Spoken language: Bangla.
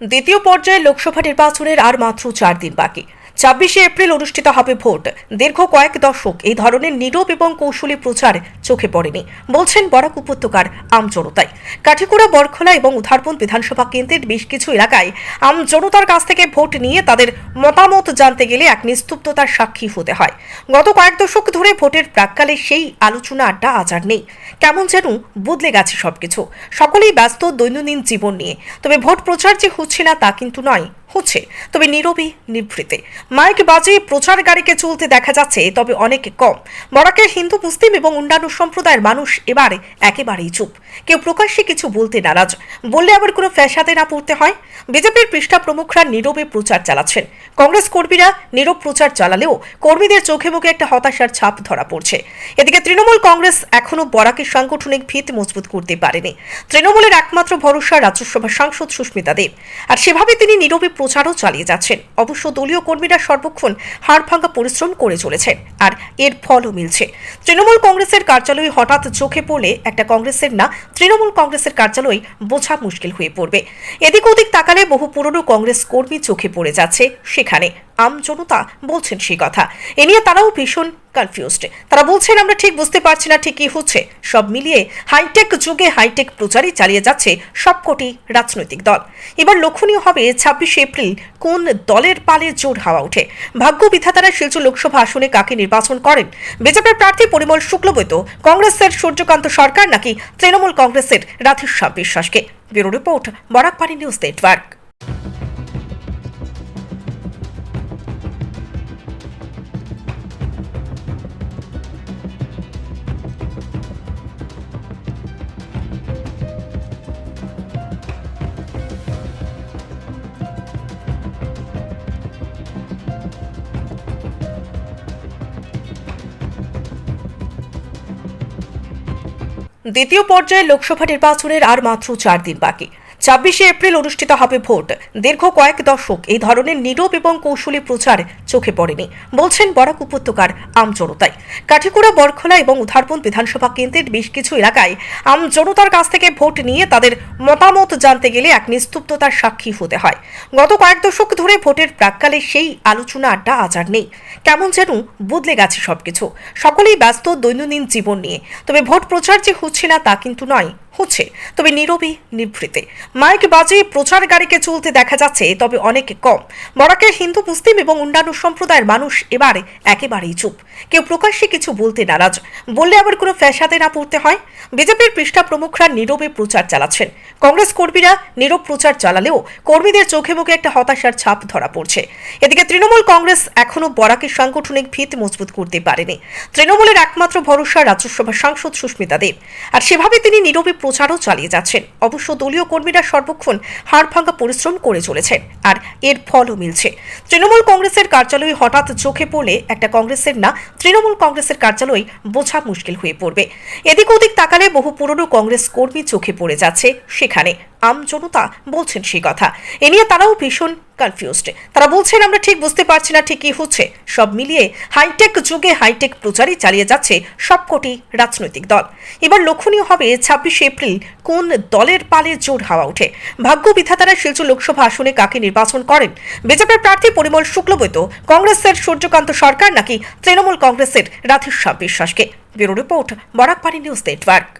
দ্বিতীয় পর্যায়ে লোকসভা নির্বাচনের আর মাত্র চার দিন বাকি। ছাব্বিশে এপ্রিল অনুষ্ঠিত হবে ভোট। দীর্ঘ কয়েক দশক এই ধরনের নীরব এবং কৌশলী প্রচার চোখে পড়েনি, বলছেন বরাক উপত্যকার আম জনতায় কাঠিকুড়া, বরখোলা এবং উধারবন বিধানসভা কেন্দ্রের বেশ কিছু এলাকায় আম জনতার কাছ থেকে ভোট নিয়ে তাদের মতামত জানতে গেলে এক নিস্তব্ধতার সাক্ষী হতে হয়। গত কয়েক দশক ধরে ভোটের প্রাককালে সেই আলোচনা আড্ডা আজ আর নেই। কেমন যেন বদলে গেছে সবকিছু। সকলেই ব্যস্ত দৈনন্দিন জীবন নিয়ে। তবে ভোট প্রচার যে হচ্ছে না তা কিন্তু নয়। হচ্ছে। তবে নীরবে নিভৃতে। মাইক বাজে, প্রচার গাড়িকে চলতে দেখা যাচ্ছে, তবে অনেক কম। বরাকের হিন্দু, মুসলিম এবং অন্যান্য সম্প্রদায়ের মানুষ এবারে একেবারেই চুপ। কেউ প্রকাশ্যে কিছু বলতে নারাজ। বললে আবার কোনো ফ্যাসাদে না পড়তে হয়? বিজেপির পৃষ্ঠা প্রমুখরা নীরবে প্রচার চালাচ্ছেন। কংগ্রেস কর্মীরা নীরব প্রচার চালালেও কর্মীদের চোখে মুখে একটা হতাশার ছাপ ধরা পড়ছে। এদিকে তৃণমূল কংগ্রেস এখনও বরাকের সাংগঠনিক ভিত মজবুত করতে পারেনি। তৃণমূলের একমাত্র ভরসা রাজ্যসভা সাংসদ সুস্মিতা দেব। আর সেভাবে তিনি নীরবে প্রচারও চালিয়ে যাচ্ছেন। অবশ্য দলীয় কর্মীরা সর্বক্ষণ হাড়ভাঙ্গা পরিশ্রম করে চলেছেন আর এর ফলও মিলছে। তৃণমূল কংগ্রেসের কার্যালয় হঠাৎ চোখে পড়লে একটা কংগ্রেসের না, তৃণমূল কংগ্রেসের কার্যালয় বোঝা মুশকিল হয়ে পড়বে। এদিক ওদিক তাকালে বহু পুরনো কংগ্রেস কর্মী চোখে পড়ে যাচ্ছে সেখানে। আম জনতা বলছেন সেই কথা। এ নিয়ে তারাও ভীষণ কনফিউজড তারা বলছেন, আমরা ঠিক বুঝতে পারছি না ঠিক কি হচ্ছে। সব মিলিয়ে হাইটেক যুগে হাইটেক প্রচারই চালিয়ে যাচ্ছে সবকটি রাজনৈতিক দল। এবার লক্ষণীয় হবে ছাব্বিশে এপ্রিল, কোন দলের পালে জোর হাওয়া ওঠে? ভাগ্য বিধাতারা শিলচর লোকসভা আসনে কাকে নির্বাচন করেন? বিজেপির প্রার্থী পরিমল শুক্লবৈত কংগ্রেসের সূর্যকান্ত সরকার নাকি তৃণমূল কংগ্রেসের রাধেশ্যাম বিশ্বাসকে? Bureau report Barakpari news network. দ্বিতীয় পর্যায়ে লোকসভা নির্বাচনের আর মাত্র চার দিন বাকি। ছাব্বিশে এপ্রিল অনুষ্ঠিত হবে ভোট। দীর্ঘ কয়েক দশক এই ধরনের নীরব এবং কৌশলী প্রচার চোখে পড়েনি, বলছেন বরাক উপত্যকার আম জনতায় কাঠিকুড়া, বরখোলা এবং উধারবন বিধানসভা কেন্দ্রের বেশ কিছু এলাকায় আম জনতার কাছ থেকে ভোট নিয়ে তাদের মতামত জানতে গেলে এক নিস্তব্ধতার সাক্ষী হতে হয়। গত কয়েক দশক ধরে ভোটের প্রাককালে সেই আলোচনা আড্ডা আজ আর নেই। কেমন যেন বদলে গেছে সবকিছু। সকলেই ব্যস্ত দৈনন্দিন জীবন নিয়ে। তবে ভোট প্রচার যে হচ্ছে না তা কিন্তু নয়, হচ্ছে। তবে নীরবে নিভৃতে। মাইক বাজে, প্রচার গাড়িকে চলতে দেখা যাচ্ছে, তবে অনেক কম। বরাকের হিন্দু, মুসলিম এবং অন্যান্য সম্প্রদায়ের মানুষ এবারে একেবারেই চুপ। কেউ প্রকাশ্যে কিছু বলতে নারাজ। বললে আবার কোনো ফ্যাসাদে না পড়তে হয়? বিজেপির পৃষ্ঠা প্রমুখরা নীরবে প্রচার চালাচ্ছেন। কংগ্রেস কর্মীরা নীরব প্রচার চালালেও কর্মীদের চোখে মুখে একটা হতাশার ছাপ ধরা পড়ছে। এদিকে তৃণমূল কংগ্রেস এখনও বরাকের সাংগঠনিক ভিত মজবুত করতে পারেনি। তৃণমূলের একমাত্র ভরসা রাজ্যসভা সাংসদ সুস্মিতা দেব। আর সেভাবে তিনি নীরবে প্রচারও চালিয়ে যাচ্ছেন। অবশ্য দলীয় কর্মীরা সর্বক্ষণ হাড়ভাঙ্গা পরিশ্রম করে চলেছে আর এর ফলও মিলছে। তৃণমূল কংগ্রেসের কার্যালয় হঠাৎ চোখে পড়লে একটা কংগ্রেসের না, তৃণমূল কংগ্রেসের কার্যালয় বোঝা মুশকিল হয়ে পড়বে। এদিক ওদিক তাকালে বহু পুরনো কংগ্রেস কর্মী চোখে পড়ে যাচ্ছে সেখানে। আম জনতা বলছেন সেই কথা। এ নিয়ে তারাও ভীষণ কনফিউজড তারা বলছেন, আমরা ঠিক বুঝতে পারছি না ঠিক কি হচ্ছে। সব মিলিয়ে হাইটেক যুগে হাইটেক প্রচারই চালিয়ে যাচ্ছে সবকটি রাজনৈতিক দল। এবার লক্ষণীয় হবে ছাব্বিশে এপ্রিল, কোন দলের পালে জোর হাওয়া ওঠে? ভাগ্য বিধাতারা শিলচর লোকসভা আসনে কাকে নির্বাচন করেন? বিজেপির প্রার্থী পরিমল শুক্লবৈত কংগ্রেসের সূর্যকান্ত সরকার নাকি তৃণমূল কংগ্রেসের রাধেশ্যাম বিশ্বাসকে? Bureau report Barakpari news network.